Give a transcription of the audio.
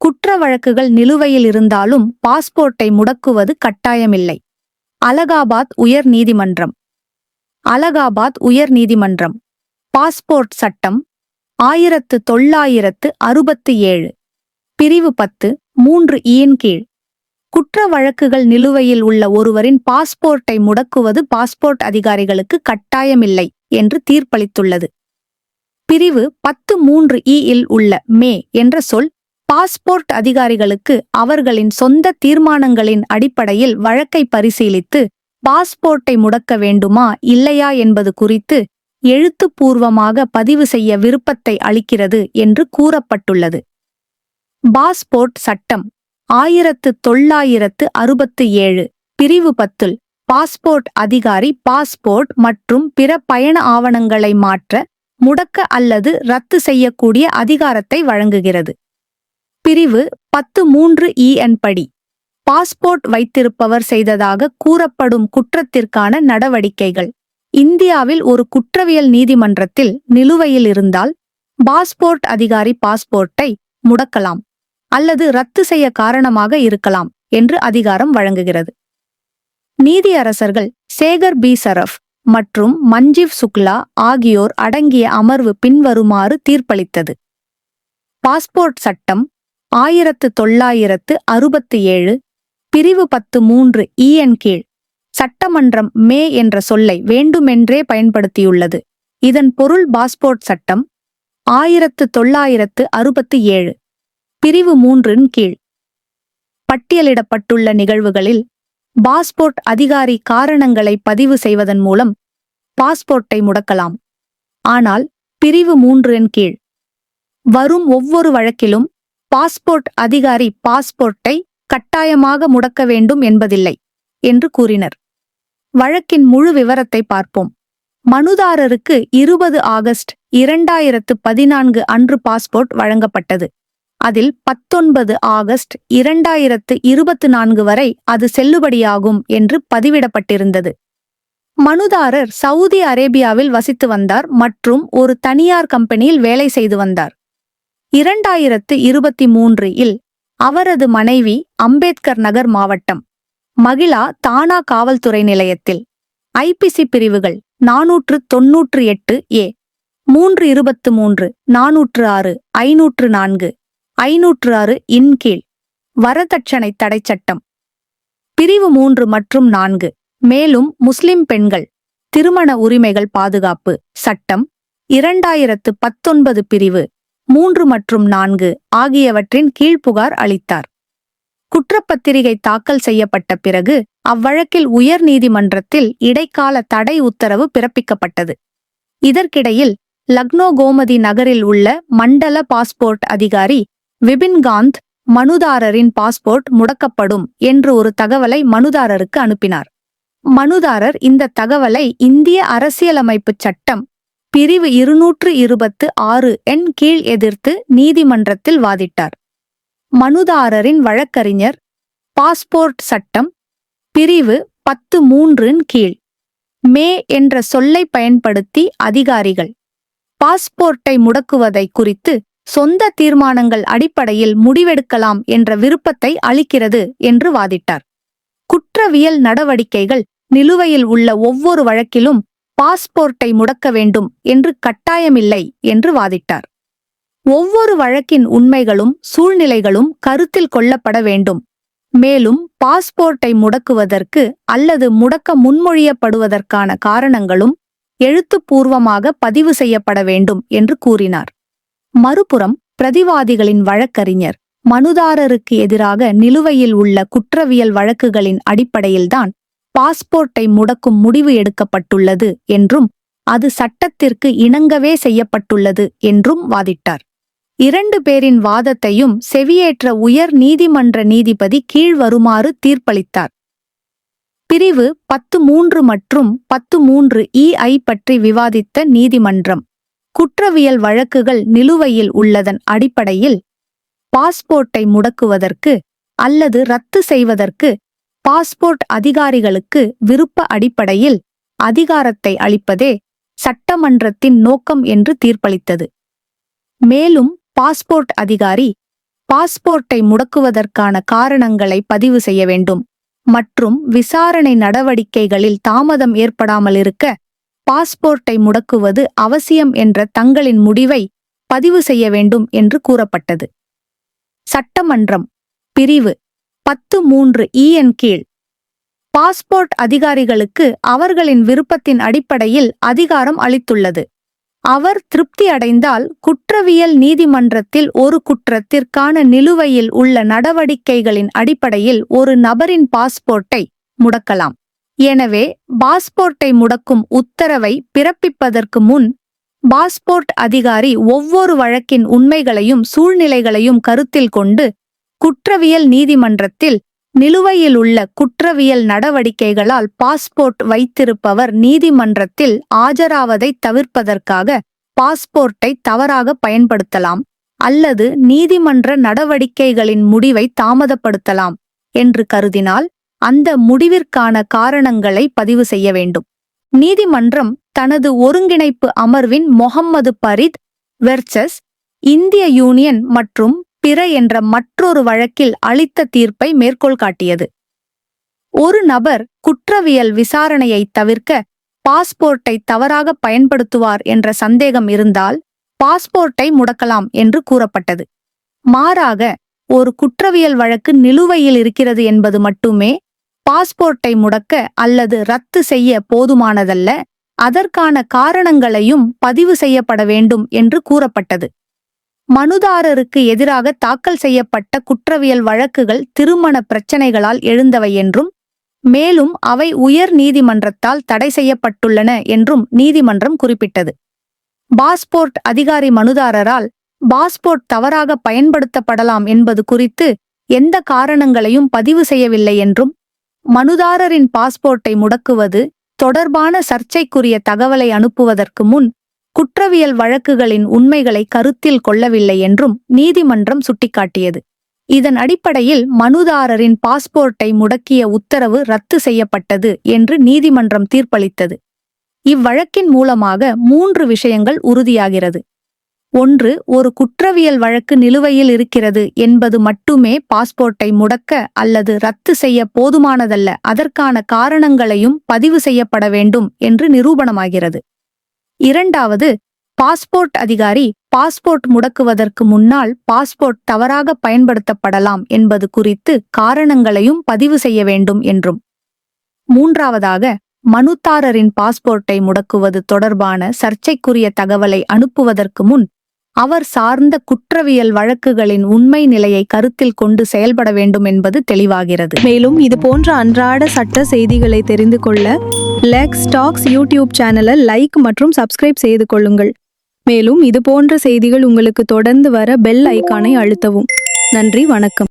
குற்ற வழக்குகள் நிலுவையில் இருந்தாலும் பாஸ்போர்ட்டை முடக்குவது கட்டாயமில்லை. அலகாபாத் உயர் நீதிமன்றம். அலகாபாத் உயர் நீதிமன்றம். பாஸ்போர்ட் சட்டம் ஆயிரத்து தொள்ளாயிரத்து அறுபத்து ஏழு பிரிவு பத்து மூன்று இயின் கீழ். குற்ற வழக்குகள் நிலுவையில் உள்ள ஒருவரின் பாஸ்போர்ட்டை முடக்குவது பாஸ்போர்ட் அதிகாரிகளுக்கு கட்டாயமில்லை என்று தீர்ப்பளித்துள்ளது. பிரிவு பத்து மூன்று இ இல் உள்ள மே என்ற சொல் பாஸ்போர்ட் அதிகாரிகளுக்கு அவர்களின் சொந்த தீர்மானங்களின் அடிப்படையில் வழக்கை பரிசீலித்து பாஸ்போர்ட்டை முடக்க வேண்டுமா இல்லையா என்பது குறித்து எழுத்துப்பூர்வமாக பதிவு செய்ய விருப்பத்தை அளிக்கிறது என்று கூறப்பட்டுள்ளது. பாஸ்போர்ட் சட்டம் ஆயிரத்து தொள்ளாயிரத்து அறுபத்து ஏழு பிரிவு பத்துல் பாஸ்போர்ட் அதிகாரி பாஸ்போர்ட் மற்றும் பிற பயண ஆவணங்களை மாற்ற முடக்க அல்லது ரத்து செய்யக்கூடிய அதிகாரத்தை வழங்குகிறது. பிரிவு பத்து மூன்று இஎன் படி. பாஸ்போர்ட் வைத்திருப்பவர் செய்ததாக கூறப்படும் குற்றத்திற்கான நடவடிக்கைகள். இந்தியாவில் ஒரு குற்றவியல் நீதிமன்றத்தில் நிலுவையில் இருந்தால் பாஸ்போர்ட் அதிகாரி பாஸ்போர்ட்டை முடக்கலாம் அல்லது ரத்து செய்ய காரணமாக இருக்கலாம் என்று அதிகாரம் வழங்குகிறது. நீதியரசர்கள் சேகர் பி. சரஃப் மற்றும் மஞ்சீவ் சுக்லா ஆகியோர் அடங்கிய அமர்வு பின்வருமாறு தீர்ப்பளித்தது. பாஸ்போர்ட் சட்டம் ஆயிரத்து தொள்ளாயிரத்து அறுபத்து ஏழு பிரிவு பத்து மூன்று e இஎன் கீழ் சட்டமன்றம் மே என்ற சொல்லை வேண்டுமென்றே பயன்படுத்தியுள்ளது. இதன் பொருள் பாஸ்போர்ட் சட்டம். ஆயிரத்து தொள்ளாயிரத்து அறுபத்து ஏழு பிரிவு மூன்றின் கீழ் பட்டியலிடப்பட்டுள்ள நிகழ்வுகளில் பாஸ்போர்ட் அதிகாரி காரணங்களை பதிவு செய்வதன் மூலம் பாஸ்போர்ட்டை முடக்கலாம். ஆனால் பிரிவு மூன்றின் கீழ் வரும் ஒவ்வொரு வழக்கிலும் பாஸ்போர்ட் அதிகாரி பாஸ்போர்ட்டை கட்டாயமாக முடக்க வேண்டும் என்பதில்லை என்று கூறினர். வழக்கின் முழு விவரத்தை பார்ப்போம். மனுதாரருக்கு இருபது ஆகஸ்ட் இரண்டாயிரத்து பதினான்கு அன்று பாஸ்போர்ட் வழங்கப்பட்டது. அதில் பத்தொன்பது ஆகஸ்ட் இரண்டாயிரத்து இருபத்து நான்கு வரை அது செல்லுபடியாகும் என்று பதிவிடப்பட்டிருந்தது. மனுதாரர் சவுதி அரேபியாவில் வசித்து வந்தார் மற்றும் ஒரு தனியார் கம்பெனியில் வேலை செய்து வந்தார். இரண்டாயிரத்து இருபத்தி மூன்று இல் அவரது மனைவி அம்பேத்கர் நகர் மாவட்டம் மகிழா தானா காவல்துறை நிலையத்தில். ஐபிசி பிரிவுகள் நாநூற்று தொன்னூற்று எட்டு ஏ மூன்று இருபத்து மூன்று நாநூற்று ஆறு ஐநூற்று நான்கு ஐநூற்று ஆறு இன் கீழ். வரதட்சணை தடை சட்டம். பிரிவு மூன்று மற்றும் நான்கு மேலும் முஸ்லிம் பெண்கள் திருமண உரிமைகள் பாதுகாப்பு சட்டம். இரண்டாயிரத்து பத்தொன்பது பிரிவு மூன்று மற்றும் நான்கு ஆகியவற்றின் கீழ் புகார் அளித்தார். குற்றப்பத்திரிகை தாக்கல் செய்யப்பட்ட பிறகு அவ்வழக்கில் உயர் நீதிமன்றத்தில் இடைக்கால தடை உத்தரவு பிறப்பிக்கப்பட்டது. இதற்கிடையில் லக்னோ கோமதி நகரில் உள்ள மண்டல பாஸ்போர்ட் அதிகாரி விபின் காந்த் மனுதாரரின் பாஸ்போர்ட் முடக்கப்படும் என்று ஒரு தகவலை மனுதாரருக்கு அனுப்பினார். மனுதாரர் இந்த தகவலை இந்திய அரசியலமைப்பு சட்டம் பிரிவு இருநூற்று இருபத்து ஆறு என் கீழ் எதிர்த்து நீதிமன்றத்தில் வாதிட்டார். மனுதாரரின் வழக்கறிஞர் பாஸ்போர்ட் சட்டம் பிரிவு பத்து மூன்றின் கீழ். மே என்ற சொல்லை பயன்படுத்தி அதிகாரிகள் பாஸ்போர்ட்டை முடக்குவதை குறித்து சொந்த தீர்மானங்கள் அடிப்படையில் முடிவெடுக்கலாம் என்ற விருப்பத்தை அளிக்கிறது என்று வாதிட்டார். குற்றவியல் நடவடிக்கைகள் நிலுவையில் உள்ள ஒவ்வொரு வழக்கிலும் பாஸ்போர்ட்டை முடக்க வேண்டும் என்று கட்டாயமில்லை என்று வாதிட்டார். ஒவ்வொரு வழக்கின் உண்மைகளும் சூழ்நிலைகளும் கருத்தில் கொள்ளப்பட வேண்டும். மேலும் பாஸ்போர்ட்டை முடக்குவதற்கு அல்லது முடக்க முன்மொழியப்படுவதற்கான காரணங்களும் எழுத்துப்பூர்வமாக பதிவு செய்யப்பட வேண்டும் என்று கூறினார். மறுபுறம் பிரதிவாதிகளின் வழக்கறிஞர் மனுதாரருக்கு எதிராக நிலுவையில் உள்ள குற்றவியல் வழக்குகளின் அடிப்படையில்தான் பாஸ்போர்ட்டை முடக்கும் முடிவு எடுக்கப்பட்டுள்ளது என்றும் அது சட்டத்திற்கு இணங்கவே செய்யப்பட்டுள்ளது என்றும் வாதிட்டார். இரண்டு பேரின் வாதத்தையும் செவியேற்ற உயர் நீதிமன்ற நீதிபதி கீழ்வருமாறு தீர்ப்பளித்தார். பிரிவு பத்து மூன்று மற்றும் பத்து மூன்று இஐ பற்றி விவாதித்த நீதிமன்றம் குற்றவியல் வழக்குகள் நிலுவையில் உள்ளதன் அடிப்படையில் பாஸ்போர்ட்டை முடக்குவதற்கு அல்லது ரத்து செய்வதற்கு பாஸ்போர்ட் அதிகாரிகளுக்கு விருப்ப அடிப்படையில் அதிகாரத்தை அளிப்பதே சட்டமன்றத்தின் நோக்கம் என்று தீர்ப்பளித்தது. மேலும் பாஸ்போர்ட் அதிகாரி பாஸ்போர்ட்டை முடக்குவதற்கான காரணங்களை பதிவு செய்ய வேண்டும். மற்றும் விசாரணை நடவடிக்கைகளில் தாமதம் ஏற்படாமல் இருக்க பாஸ்போர்ட்டை முடக்குவது அவசியம் என்ற தங்களின் முடிவை பதிவு செய்ய வேண்டும் என்று கூறப்பட்டது. சட்டமன்றம் பிரிவு பத்து மூன்று e இஎன் கீழ். பாஸ்போர்ட் அதிகாரிகளுக்கு அவர்களின் விருப்பத்தின் அடிப்படையில் அதிகாரம் அளித்துள்ளது. அவர் திருப்தி அடைந்தால் குற்றவியல் நீதிமன்றத்தில் ஒரு குற்றத்திற்கான நிலுவையில் உள்ள நடவடிக்கைகளின் அடிப்படையில் ஒரு நபரின் பாஸ்போர்ட்டை முடக்கலாம். எனவே பாஸ்போர்ட்டை முடக்கும் உத்தரவை பிறப்பிப்பதற்கு முன் பாஸ்போர்ட் அதிகாரி ஒவ்வொரு வழக்கின் உண்மைகளையும் சூழ்நிலைகளையும் கருத்தில் கொண்டு குற்றவியல் நீதிமன்றத்தில் நிலுவையில் உள்ள குற்றவியல் நடவடிக்கைகளால் பாஸ்போர்ட் வைத்திருப்பவர் நீதிமன்றத்தில் ஆஜராவதை தவிர்ப்பதற்காக பாஸ்போர்ட்டை தவறாக பயன்படுத்தலாம் அல்லது நீதிமன்ற நடவடிக்கைகளின் முடிவை தாமதப்படுத்தலாம் என்று கருதினால் அந்த முடிவிற்கான காரணங்களை பதிவு செய்ய வேண்டும். நீதிமன்றம் தனது ஒருங்கிணைப்பு அமர்வின் மொஹம்மது பரித் வெர்சஸ் இந்திய யூனியன் மற்றும் பிற என்ற மற்றொரு வழக்கில் அளித்த தீர்ப்பை மேற்கோள் காட்டியது. ஒரு நபர் குற்றவியல் விசாரணையை தவிர்க்க பாஸ்போர்ட்டை தவறாக பயன்படுத்துவார் என்ற சந்தேகம் இருந்தால் பாஸ்போர்ட்டை முடக்கலாம் என்று கூறப்பட்டது. மாறாக ஒரு குற்றவியல் வழக்கு நிலுவையில் இருக்கிறது என்பது மட்டுமே பாஸ்போர்ட்டை முடக்க அல்லது ரத்து செய்ய போதுமானதல்ல அதற்கான காரணங்களையும் பதிவு செய்யப்பட வேண்டும் என்று கூறப்பட்டது. மனுதாரருக்கு எதிராக தாக்கல் செய்யப்பட்ட குற்றவியல் வழக்குகள் திருமண பிரச்சனைகளால் எழுந்தவை என்றும் மேலும் அவை உயர் நீதிமன்றத்தால் தடை செய்யப்பட்டுள்ளன என்றும் நீதிமன்றம் குறிப்பிட்டது. பாஸ்போர்ட் அதிகாரி மனுதாரரால் பாஸ்போர்ட் தவறாக பயன்படுத்தப்படலாம் என்பது குறித்து எந்த காரணங்களையும் பதிவு செய்யவில்லை என்றும் மனுதாரரின் பாஸ்போர்ட்டை முடக்குவது தொடர்பான சர்ச்சைக்குரிய தகவலை அனுப்புவதற்கு முன் குற்றவியல் வழக்குகளின் உண்மைகளை கருத்தில் கொள்ளவில்லை என்றும் நீதிமன்றம் சுட்டிக்காட்டியது. இதன் அடிப்படையில் மனுதாரரின் பாஸ்போர்ட்டை முடக்கிய உத்தரவு ரத்து செய்யப்பட்டது என்று நீதிமன்றம் தீர்ப்பளித்தது. இவ்வழக்கின் மூலமாக மூன்று விஷயங்கள் உறுதியாகிறது. ஒன்று ஒரு குற்றவியல் வழக்கு நிலுவையில் இருக்கிறது என்பது மட்டுமே பாஸ்போர்ட்டை முடக்க அல்லது ரத்து செய்ய போதுமானதல்ல அதற்கான காரணங்களையும் பதிவு செய்யப்பட வேண்டும் என்று நிரூபணமாகிறது. இரண்டாவது பாஸ்போர்ட் அதிகாரி பாஸ்போர்ட் முடக்குவதற்கு முன்னால் பாஸ்போர்ட் தவறாக பயன்படுத்தப்படலாம் என்பது குறித்து காரணங்களையும் பதிவு செய்ய வேண்டும் என்றும். மூன்றாவதாக மனுதாரரின் பாஸ்போர்ட்டை முடக்குவது தொடர்பான சர்ச்சைக்குரிய தகவலை அனுப்புவதற்கு முன் அவர் சார்ந்த குற்றவியல் வழக்குகளின் உண்மை நிலையை கருத்தில் கொண்டு செயல்பட வேண்டும் என்பது தெளிவாகிறது. மேலும் இது போன்ற அன்றாட சட்ட செய்திகளை தெரிந்து கொள்ள லெக்ஸ் ஸ்டாக்ஸ் யூடியூப் சேனலை லைக் மற்றும் சப்ஸ்கிரைப் செய்து கொள்ளுங்கள். மேலும் இது போன்ற செய்திகள் உங்களுக்கு தொடர்ந்து வர பெல் ஐக்கானை அழுத்தவும். நன்றி வணக்கம்.